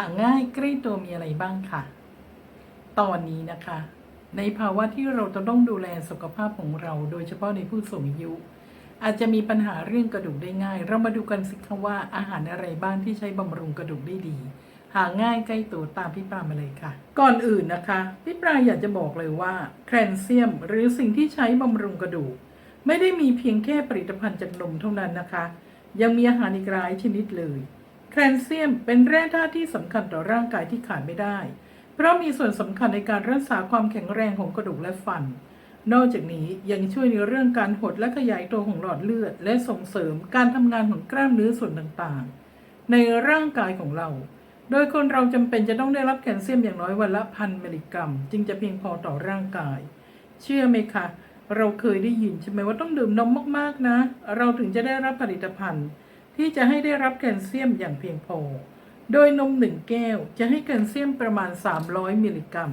าง่ายใกล้ตัวมีอะไรบ้างค่ะ ตอนนี้นะคะ ในภาวะที่เราจะต้องดูแลสุขภาพของเรา โดยเฉพาะในผู้สูงอายุ อาจจะมีปัญหาเรื่องกระดูกได้ง่าย เรามาดูกันสิคะว่าอาหารอะไรบ้างที่ใช้บำรุงกระดูกได้ดี หาง่ายใกล้ตัวตามพี่ปรามาเลยค่ะ ก่อนอื่นนะคะพี่ปราอยากจะบอกเลยว่าแคลเซียม หรือสิ่งที่ใช้บำรุงกระดูก ไม่ได้มีเพียงแค่ผลิตภัณฑ์จากนมเท่านั้นนะคะ ยังมีอาหารอีกหลายชนิดเลย แคลเซียมเป็นแร่ธาตุที่สำคัญต่อร่างกายที่ขาดไม่ได้ เพราะมีส่วนสำคัญในการรักษาความแข็งแรงของกระดูกและฟัน นอกจากนี้ยังช่วยในเรื่องการหดและขยายตัวของหลอดเลือด และส่งเสริมการทำงานของกล้ามเนื้อส่วนต่างๆ ในร่างกายของเรา โดยคนเราจำเป็นจะต้องได้รับแคลเซียมอย่างน้อยวันละพันมิลลิกรัม จึงจะเพียงพอต่อร่างกาย เชื่อไหมคะ เราเคยได้ยินใช่ไหมว่าต้องดื่มนมมากๆนะ เราถึงจะได้รับผลิตภัณฑ์ ที่จะให้ได้รับแคลเซียมอย่างเพียงพอ โดยนมหนึ่งแก้วจะให้แคลเซียมประมาณ 300 มิลลิกรัม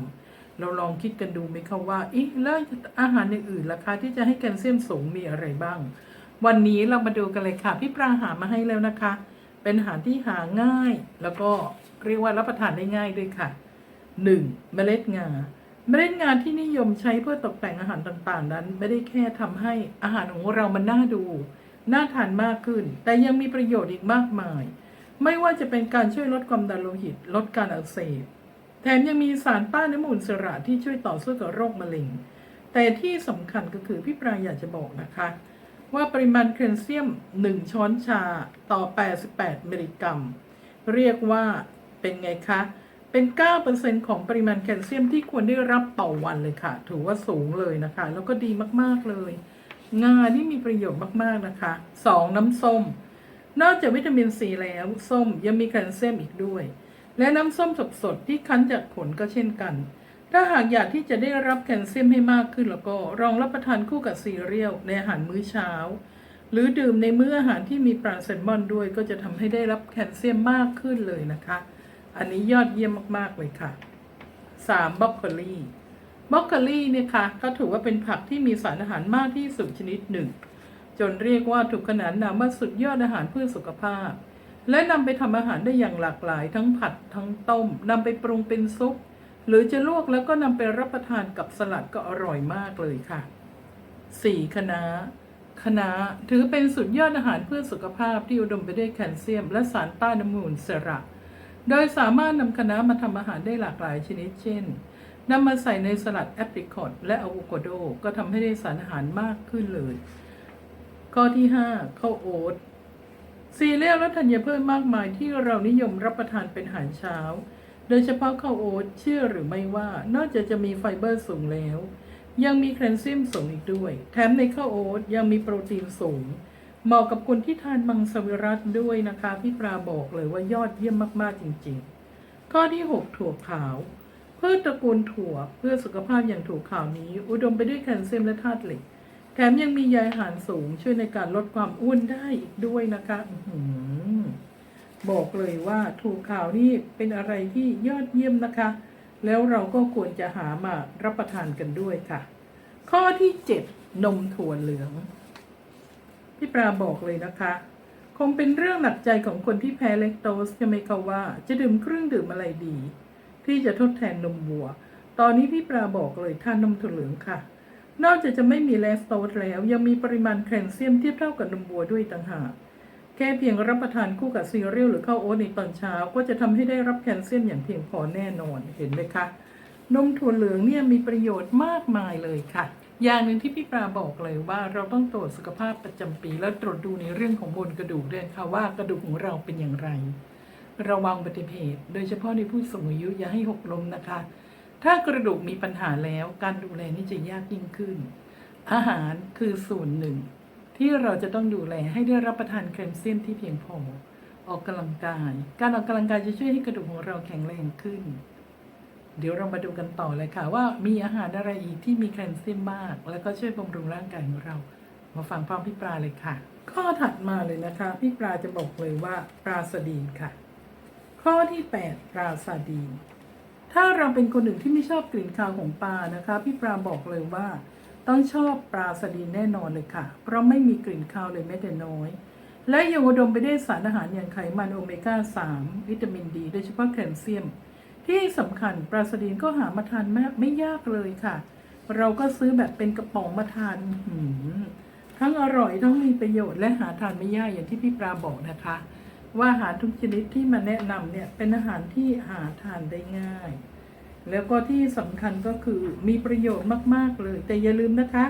เราลองคิดกันดูไหมคะว่าอีแล้วอาหารอื่นๆล่ะคะที่จะให้แคลเซียมสูงมีอะไรบ้าง วันนี้เรามาดูกันเลยค่ะ พี่ปราหามาให้แล้วนะคะ เป็นอาหารที่หาง่าย แล้วก็เรียกว่ารับประทานได้ง่ายด้วยค่ะ 1. เมล็ดงา เมล็ดงาที่นิยมใช้เพื่อตกแต่งอาหารต่างๆ นั้น ไม่ได้แค่ทำให้อาหารของเรามันน่าดู น่าทานมากขึ้น แต่ยังมีประโยชน์อีกมากมาย ไม่ว่าจะเป็นการช่วยลดความดันโลหิต ลดการอักเสบ แถมยังมีสารต้านอนุมูลอิสระที่ช่วยต่อสู้กับโรคมะเร็ง แต่ที่สำคัญก็คือพี่ปรายอยากจะบอกนะคะ ว่าปริมาณแคลเซียม 1 ช้อนชาต่อ 88 มิลลิกรัม เรียกว่าเป็นไงคะ เป็น 9%ของปริมาณแคลเซียมที่ควรได้รับต่อวันเลยค่ะ ถือว่าสูงเลยนะคะ แล้วก็ดีมากๆเลย งานี่มีประโยชน์มากๆนะคะ 2. น้ำส้ม นอกจากวิตามินซีแล้วส้มยังมีแคลเซียมอีกด้วย และน้ำส้มสดๆที่คั้นจากผลก็เช่นกัน ถ้าหากอยากที่จะได้รับแคลเซียมให้มากขึ้นแล้วก็ลองรับประทานคู่กับซีเรียลในอาหารมื้อเช้า หรือดื่มในมื้ออาหารที่มีปลาแซลมอนด้วยก็จะทำให้ได้รับแคลเซียมมากขึ้นเลยนะคะ อันนี้ยอดเยี่ยมมากๆเลยค่ะ 3. บรอกโคลี บรอกโคลีเนี่ยค่ะก็ถือว่าเป็นผักที่มีสารอาหารมากที่สุดชนิดหนึ่ง จนเรียกว่าถูกขนานนามว่าสุดยอดอาหารเพื่อสุขภาพ และนำไปทำอาหารได้อย่างหลากหลาย ทั้งผัดทั้งต้มนำไปปรุงเป็นซุป หรือจะลวกแล้วก็นำไปรับประทานกับสลัดก็อร่อยมากเลยค่ะ 4. คะน้าคะน้าถือเป็นสุดยอดอาหารเพื่อสุขภาพที่อุดมไปด้วยแคลเซียม และสารต้านอนุมูลอิสระ โดยสามารถนำคะน้ามาทำอาหารได้หลากหลายชนิดเช่น นำมาใส่ในสลัดแอปริคอตและอะโวคาโด ก็ทำให้ได้สารอาหารมากขึ้นเลย ข้อที่ 5 ข้าวโอ๊ตซีเรียลและธัญพืชมากมายที่เรานิยมรับประทานเป็นอาหารเช้า โดยเฉพาะข้าวโอ๊ตเชื่อหรือไม่ว่านอกจากจะมีไฟเบอร์สูงแล้ว ยังมีแคลเซียมสูงอีกด้วย แถมในข้าวโอ๊ตยังมีโปรตีนสูง เหมาะกับคนที่ทานมังสวิรัตด้วยนะคะพี่ปลาบอกเลยว่ายอดเยี่ยมมากๆจริง ๆ ข้อที่ 6 ถั่วขาว พืชตระกูลถั่วเพื่อสุขภาพอย่างถั่วขาวนี้ อุดมไปด้วยแคลเซียมและธาตุเหล็ก แถมยังมีใยอาหารสูงช่วยในการลดความอ้วนได้อีกด้วยนะคะอบอกเลยว่าถั่วขาวนี่เป็นอะไรที่ยอดเยี่ยมนะคะ แล้วเราก็ควรจะหามารับประทานกันด้วยค่ะ ข้อที่ 7 นมถั่วเหลือง พี่ปราบอกเลยนะคะ คงเป็นเรื่องหนักใจของคนที่แพ้เลคโตสใช่ไหมคะว่า จะดื่มเครื่องดื่มอะไรดี ที่จะทดแทนนมวัว ตอนนี้พี่ปราบอกเลยทานนมถั่วเหลืองค่ะ นอกจากจะไม่มีเลคโตสแล้วยังมีปริมาณแคลเซียมเทียบเท่ากับนมวัวด้วยต่างหากแค่เพียงรับประทานคู่กับซีเรียลหรือข้าวโอ๊ตในตอนเช้า ก็จะทำให้ได้รับแคลเซียมอย่างเพียงพอแน่นอนเห็นไหมคะนมถั่วเหลืองเนี่ยมีประโยชน์มากมายเลยค่ะ อย่างหนึ่งที่พี่ปลาบอกเลยว่าเราต้องตรวจสุขภาพประจำปี แล้วตรวจดูในเรื่องของมวลกระดูกด้วยค่ะว่ากระดูกของเราเป็นอย่างไร ระวังอุบัติเหตุ โดยเฉพาะในผู้สูงอายุอย่าให้หกล้มนะคะ ถ้ากระดูกมีปัญหาแล้วการดูแลนี่จะยากยิ่งขึ้น อาหารคือส่วนหนึ่ง ที่เราจะต้องดูแลให้ได้รับประทานแคลเซียมที่เพียงพอ ออกกำลังกาย การออกกำลังกายจะช่วยให้กระดูกของเราแข็งแรงขึ้น เดี๋ยวเรามาดูกันต่อเลยค่ะ ว่ามีอาหารอะไรอีกที่มีแคลเซียมมาก แล้วก็ช่วยบำรุงร่างกายของเรา มาฟังพร้อมพี่ปลาเลยค่ะ ข้อถัดมาเลยนะคะ พี่ปลาจะบอกเลยว่าปลาสดีนค่ะ ข้อที่ 8ปลาซาดีนถ้าเราเป็นคนหนึ่งที่ไม่ชอบกลิ่นคาวของปลานะคะ พี่ปลาบอกเลยว่า ต้องชอบปลาสดีนแน่นอนเลยค่ะ เพราะไม่มีกลิ่นคาวเลยแม้แต่น้อย และยังอุดมไปด้วยสารอาหารอย่างไขมันโอเมก้า 3 วิตามินดี โดยเฉพาะแคลเซียม ที่สำคัญปลาสดีนก็หามาทานไม่ไม่ยากเลยค่ะ เราก็ซื้อแบบเป็นกระป๋องมาทานทั้งอร่อยทั้งมีประโยชน์และหาทานไม่ยากอย่างที่พี่ปลาบอกนะคะ ว่าอาหารทุกชนิดที่มาแนะนำเนี่ยเป็นอาหารที่หาทานได้ง่าย แล้วก็ที่สำคัญก็คือมีประโยชน์มาก ๆ เลย แต่อย่าลืมนะคะ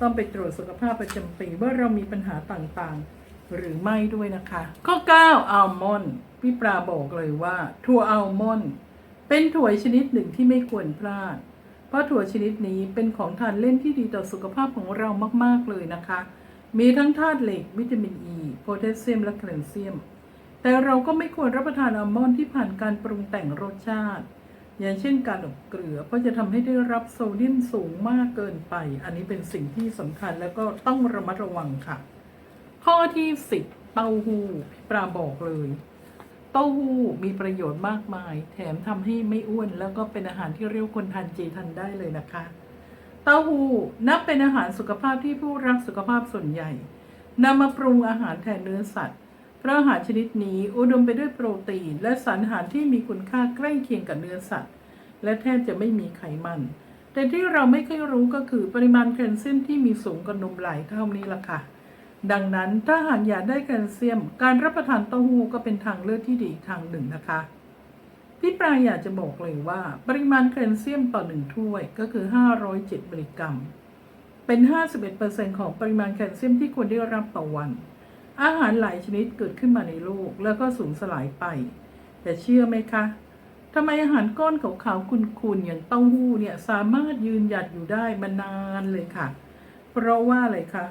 ต้องไปตรวจสุขภาพประจำปีว่าเรามีปัญหาต่างๆ หรือไม่ด้วยนะคะ ข้อ 9 อัลมอนด์พี่ปลาบอกเลยว่า ถั่วอัลมอนด์เป็นถั่วชนิดหนึ่งที่ไม่ควรพลาด เพราะถั่วชนิดนี้เป็นของทานเล่นที่ดีต่อสุขภาพของเรามาก ๆ เลยนะคะ มีทั้งธาตุเหล็ก วิตามินอ e, ีโพแทสเซียม และแคลเซียม แต่เราก็ไม่ควรรับประทานอัลมอนด์ที่ผ่านการปรุงแต่งรสชาติ อย่างเช่นการอบเกลือเพราะจะทำให้ได้รับโซเดียมสูงมากเกินไป อันนี้เป็นสิ่งที่สำคัญแล้วก็ต้องระมัดระวังค่ะ ข้อที่สิบเต้าหู้พี่ปลาบอกเลยเต้าหู้มีประโยชน์มากมาย แถมทำให้ไม่อ้วน แล้วก็เป็นอาหารที่เรียกคนทานเจทานได้เลยนะคะ เต้าหู้นับเป็นอาหารสุขภาพที่ผู้รักสุขภาพส่วนใหญ่นำมาปรุงอาหารแทนเนื้อสัตว์ เพราะอาหารชนิดนี้อุดมไปด้วยโปรตีน และสารอาหารที่มีคุณค่าใกล้เคียงกับเนื้อสัตว์ และแทบจะไม่มีไขมัน แต่ที่เราไม่เคยรู้ก็คือปริมาณแคลเซียมที่มีสูงกว่านมหลายเท่านี้ล่ะค่ะ ดังนั้นถ้าหากอยากได้แคลเซียม การรับประทานเต้าหู้ก็เป็นทางเลือกที่ดีทางหนึ่งนะคะพี่ปลายอยากจะบอกเลยว่าปริมาณแคลเซียมต่อหนึ่งถ้วยก็คือ 507มิลลิกรัม เป็น 51%ของปริมาณแคลเซียมที่ควรได้รับต่อวัน อาหารหลายชนิดเกิดขึ้นมาในโลกแล้วก็สูญสลายไป แต่เชื่อไหมคะทำไมอาหารก้อนขาวๆคุนๆอย่างเต้าหู้เนี่ยสามารถยืนหยัดอยู่ได้มานานเลยค่ะ เพราะว่าอะไรคะ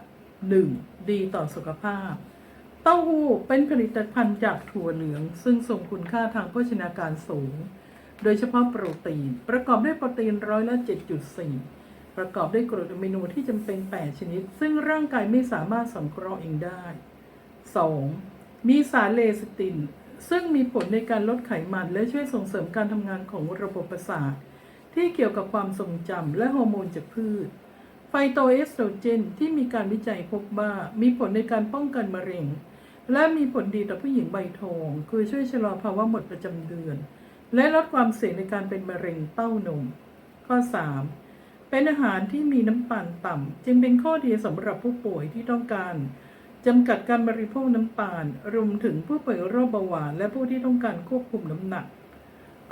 หนึ่งดีต่อสุขภาพ เต้าหู้เป็นผลิตภัณฑ์จากถั่วเหลือง ซึ่งส่งคุณค่าทางโภชนาการสูง โดยเฉพาะโปรตีน ประกอบด้วยโปรตีนร้อยละ 7.4 ประกอบด้วยกรดอะมิโนที่จำเป็น 8 ชนิด ซึ่งร่างกายไม่สามารถสังเคราะห์เองได้ 2. มีสารเลซิติน ซึ่งมีผลในการลดไขมันและช่วยส่งเสริมการทำงานของระบบประสาท ที่เกี่ยวกับความทรงจำและฮอร์โมนจากพืช ไฟโตเอสโตรเจน ที่มีการวิจัยพบว่ามีผลในการป้องกันมะเร็ง และมีผลดีต่อผู้หญิงใบทอง คือช่วยชะลอภาวะหมดประจำเดือน และลดความเสี่ยงในการเป็นมะเร็งเต้านม ข้อ 3. เป็นอาหารที่มีน้ำตาลต่ำ จึงเป็นข้อดีสำหรับผู้ป่วยที่ต้องการ จำกัดการบริโภคน้ำตาลรวมถึงผู้ป่วยโรคเบาหวานและผู้ที่ต้องการควบคุมน้ำหนัก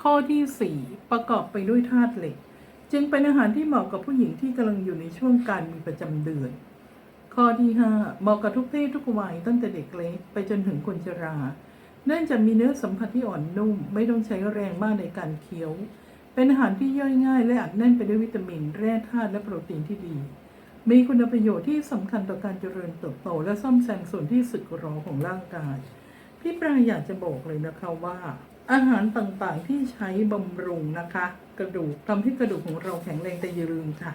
ข้อที่ 4 ประกอบไปด้วยธาตุเหล็ก จึงเป็นอาหารที่เหมาะกับผู้หญิงที่กำลังอยู่ในช่วงการมีประจำเดือน ข้อที่ 5 เหมาะกับทุกเพศทุกวัยตั้งแต่เด็กเล็กไปจนถึงคนชรา เนื่องจากมีเนื้อสัมผัสที่อ่อนนุ่ม ไม่ต้องใช้แรงมากในการเคี้ยว เป็นอาหารที่ย่อยง่าย และอัดแน่นไปด้วยวิตามินแร่ธาตุและโปรตีนที่ดี มีคุณประโยชน์ที่สำคัญต่อการเจริญเติบโต และซ่อมแซมส่วนที่สึกหรอของร่างกาย พี่ปรายอยากจะบอกเลยนะคะว่า อาหารต่างๆที่ใช้บำรุงนะคะ กระดูกทำให้กระดูกของเราแข็งแรงแต่อย่าลืมค่ะ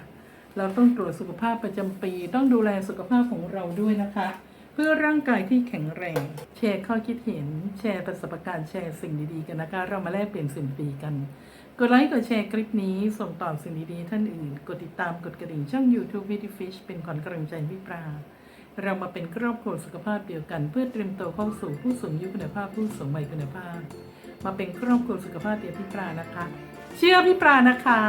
เราต้องตรวจสุขภาพประจำปี ต้องดูแลสุขภาพของเราด้วยนะคะ เพื่อร่างกายที่แข็งแรง แชร์ข้อคิดเห็น แชร์ประสบการณ์แชร์สิ่งดีๆกันนะคะ เรามาแลกเปลี่ยนสิ่งดีกัน กดไลค์กดแชร์คลิปนี้ส่งต่อสิ่งดีๆท่านอื่น กดติดตามกดกระดิ่งช่อง YouTube v i t y Fish เป็นขวัญกำลังใจพี่ปลาเรามาเป็นครอบครัวสุขภาพเดียวกัน เพื่อเตรียมตัวเข้าสู่ผู้สูงอายุคุณภาพผู้สูงวัยคุณภาพ มาเป็นครอบครัวสุขภาพเดียวพี่ปลานะคะ เชื่อพี่ปลานะคะ